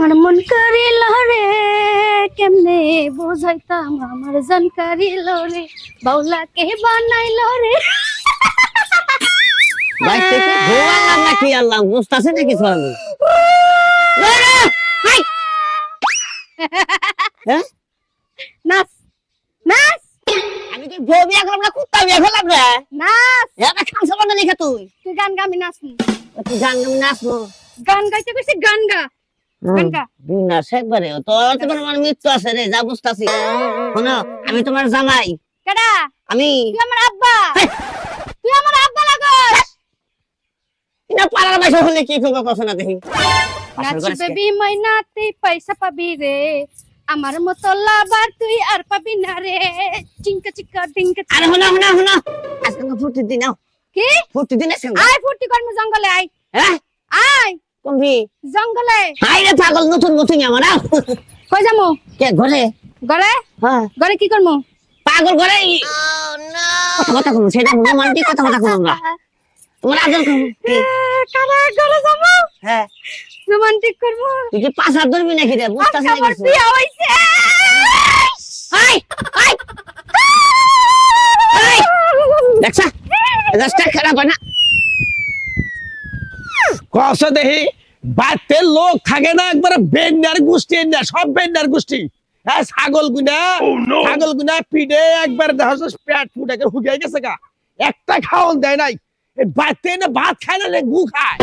আমার মন করিল রে কেমনে বোঝাইতাম আমার জান করিল রে বাউলা কে বানাইল রে। নাকি আল্লাহ বুঝতাছে নাকি হ্যাঁ? নাচ নাচ আমি কি বউ বিয়া করলাম না কুত্তা বিয়া করলাম রে? নাচ এটা খামসা বানা লিখা তুই। তুই গান তুই গান গামি নাচবো। গান গাইতে কইছি গান গা। গান একবারে। তোর তোমার আমার মৃত্যু আছে রে যা বুঝতাছি। শোনো আমি তোমার জামাই। কেডা? আমি তুই আমার আব্বা। তুই আমার আব্বা লাগস। না পাড়ার বাইসা হলে কি করব কথা না দেখি? নাচবে বিময় নাতে পয়সা পাবি রে। আমার মতো লাভার তুই আর পাবি না রে। চিঙ্কা চিকা ডিঙ্কা আরে হনা হনা হনা আজকে ফুর্তির দিন কি? ফুর্তির দিন আয় ফুর্তি করমু জঙ্গলে আয়। হ্যাঁ? আয়। কমবি জঙ্গলে। হাই রে পাগল নতুন নতুন আমার কই যামু? কে ঘরে? ঘরে? হ্যাঁ। ঘরে কি করমু? পাগল ঘরে? কথা কথা কম সেটা রোমান্টিক কথা কথা কম আমরা। তোমার আদর কম কি? কারা ঘরে যামু? হ্যাঁ। রোমান্টিক করব তুই কি পাঁচ হাত ধরবি নাকি রে বুঝতাছি না আমার বিয়া হইছে। High high. হাই। দেখছা রাস্তা খারাপ না? কস দেখি বাড়িতে লোক থাকে না একবারে বেন্ডার গোষ্ঠী না সব বেন্ডার গোষ্ঠী। হ্যাঁ ছাগল গুনা ছাগল গুনা পিঠে একবার দেখা পেট হুকিয়ে গেছে গা। একটা খাওয়ান দেয় নাই। বাড়িতে না ভাত খায় না গু খায়?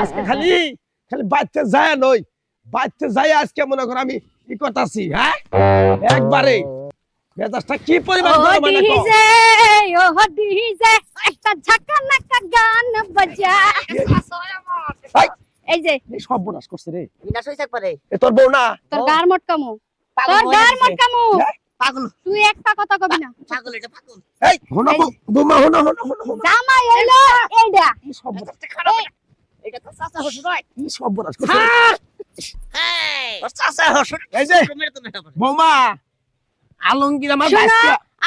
আজকে খালি খালি বাড়িতে যায় নই। বাড়িতে যাই আজকে মনে করো আমি কি করতাছি হ্যাঁ? একবারে। মেজাজটা কি পরিমাণ গরম হয় না কও? ও ডিজে একটা ঝাকা নাকা গান বাজা। এই, যে এই সর্বনাশ করছে রে। বিনাশ হইছে পারে এ তোর বউ না? তোর গার মটকামু। তোর গার মটকামু? পাগল। তুই একটা কথা কবি না। পাগল এটা পাগল। এই হনো বৌমা হনো হনো হনো হনো। জামাই হইল এইডা। সর্বনাশ এটা খারাপ এটা। তো চাচা হয়। কি সর্বনাশ করছে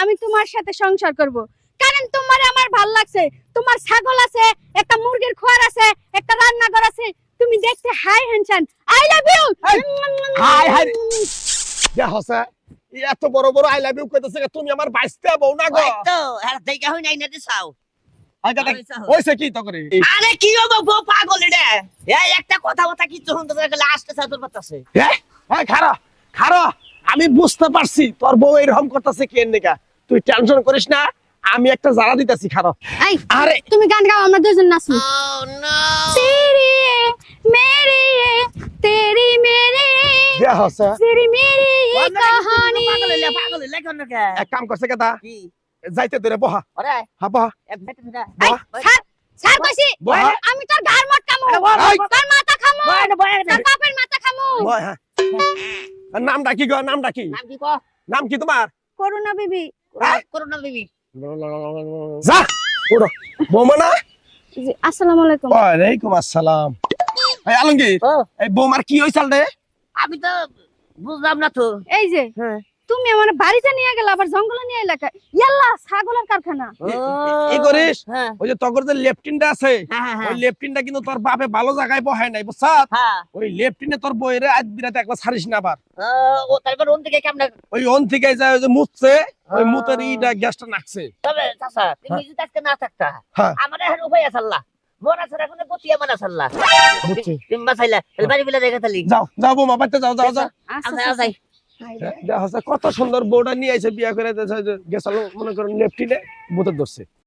আমি তোমার সাথে সংসার করব। কারণ তোমার আমার ভালো লাগছে। তোমার ছাগল আছে একটা মুরগির খোয়ার আছে একটা দেখতে I love you hi hi যা এত বড় বড় আই লাভ ইউ তুমি আমার বাইসতে বউ না গো? তো দেখা হই নাই না আমি বুঝতে পারছি তোর বউ এরকম করতেছে কেন তুই টেনশন করিস না আমি একটা জারা দিতেছি খারাপ আরে তুমি গান গাও আমরা দুজন নাচি। ইয়া কাম কি? যাইতে নাম ডাকি নাম ডাকি। নাম কি নাম কি তোমার করুণা বিবি। করুণা বিবি। আলাইকুম। আসসালাম। আলমগীর এই বৌমার কি হয়েছে রে আমি তো বুঝলাম না তো। এই যে হ্যাঁ। তুমি আমার বাড়িতে নিয়ে গেলে আবার জঙ্গলে নিয়ে এলাকা ইয়াল্লা ছাগলের কারখানা। এই করিস? হ্যাঁ। ওই যে তগর যে লেফটিনটা আছে হ্যাঁ ওই লেফটিনটা কিন্তু তোর বাপে ভালো জায়গায় বহায় নাই বুঝছা? হ্যাঁ। ওই লেফটিনে তোর বইরে আজ বিরাতে একবার ছাড়িস না আবার। ও তারপর ওন থেকে কেমন ওই ওন থেকে যায় ওই যে মুছছে ওই। মুতের ইটা গ্যাসটা নাকছে। তবে চাচা তুমি যদি আজকে না থাকতা হ্যাঁ। আমার এখন উপায় আছে আল্লাহ। মোর ছাড়া এখন গতি আমার আছে তুমি বাঁচাইলা বাড়ি বিলা দেখা তালি। যাও যাও বৌমা যাও যাও যাও। আচ্ছা, আচ্ছা, যাই আচ্ছা। দেখা যাচ্ছে কত সুন্দর বউটা নিয়ে আইছে বিয়া করে গেছাল মনে করেন লেফটিনে মুতের ধরছে।